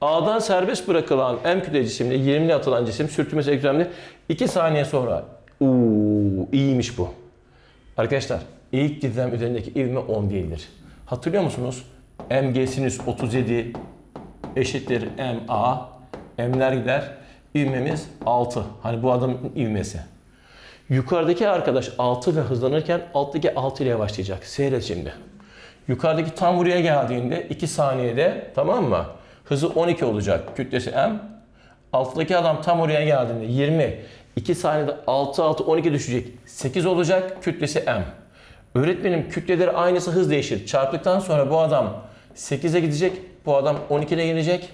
A'dan serbest bırakılan M kütle cisimle 20'li atılan cisim sürtünmesi ekstremli 2 saniye sonra. Uuu iyiymiş bu. Arkadaşlar ilk dizlem üzerindeki ivme 10 değildir. Hatırlıyor musunuz? MG sinüs 37 eşittir MA. M'ler gider. İvmemiz 6. Hani bu adamın ivmesi. Yukarıdaki arkadaş 6 ile hızlanırken alttaki 6 ile yavaşlayacak. Seyret şimdi. Yukarıdaki tam buraya geldiğinde 2 saniyede tamam mı? Hızı 12 olacak. Kütlesi M. Alttaki adam tam oraya geldiğinde 20. 2 saniyede 6 6 12 düşecek. 8 olacak. Kütlesi M. Öğretmenim kütleleri aynısı hız değişir. Çarptıktan sonra bu adam 8'e gidecek. Bu adam 12'de gelecek.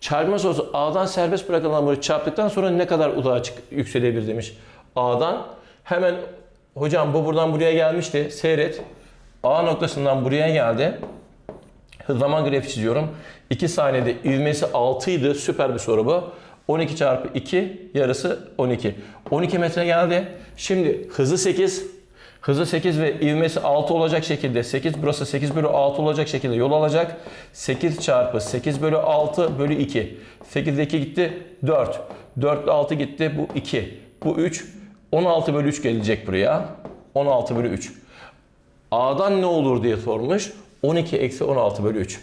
Çarpma sorusu A'dan serbest bırakılan hamuru çarptıktan sonra ne kadar uzağa çık yükselebilir demiş. A'dan hemen hocam bu buradan buraya gelmişti. Seyret. A noktasından buraya geldi. Hızlama grafiği çiziyorum. 2 saniyede ivmesi 6 idi. Süper bir soru bu. 12 çarpı 2 yarısı 12. 12 metre geldi. Şimdi hızı 8. Hızı 8 ve ivmesi 6 olacak şekilde 8 burası 8 bölü 6 olacak şekilde yol alacak. 8 çarpı 8 bölü 6 bölü 2. 8 ile 2 gitti 4. 4 ile 6 gitti bu 2. Bu 3. 16 bölü 3 gelecek buraya. 16 bölü 3. A'dan ne olur diye sormuş. 12 eksi 16 bölü 3.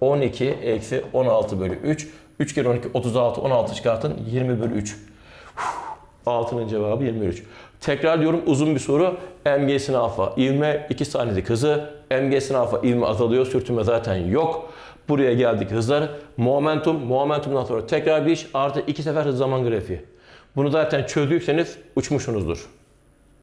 12 eksi 16 bölü 3. 3 kere 12 36 16 çıkartın 20 bölü 3. 6'nın cevabı 23. Tekrar diyorum uzun bir soru. MG'sine alfa. İvme 2 saniyelik hızı. MG'sine alfa. İvme azalıyor. Sürtünme zaten yok. Buraya geldik hızlar. Momentum. Momentumdan sonra tekrar bir iş. Artı 2 sefer hız zaman grafiği. Bunu zaten çözdüyseniz uçmuşsunuzdur.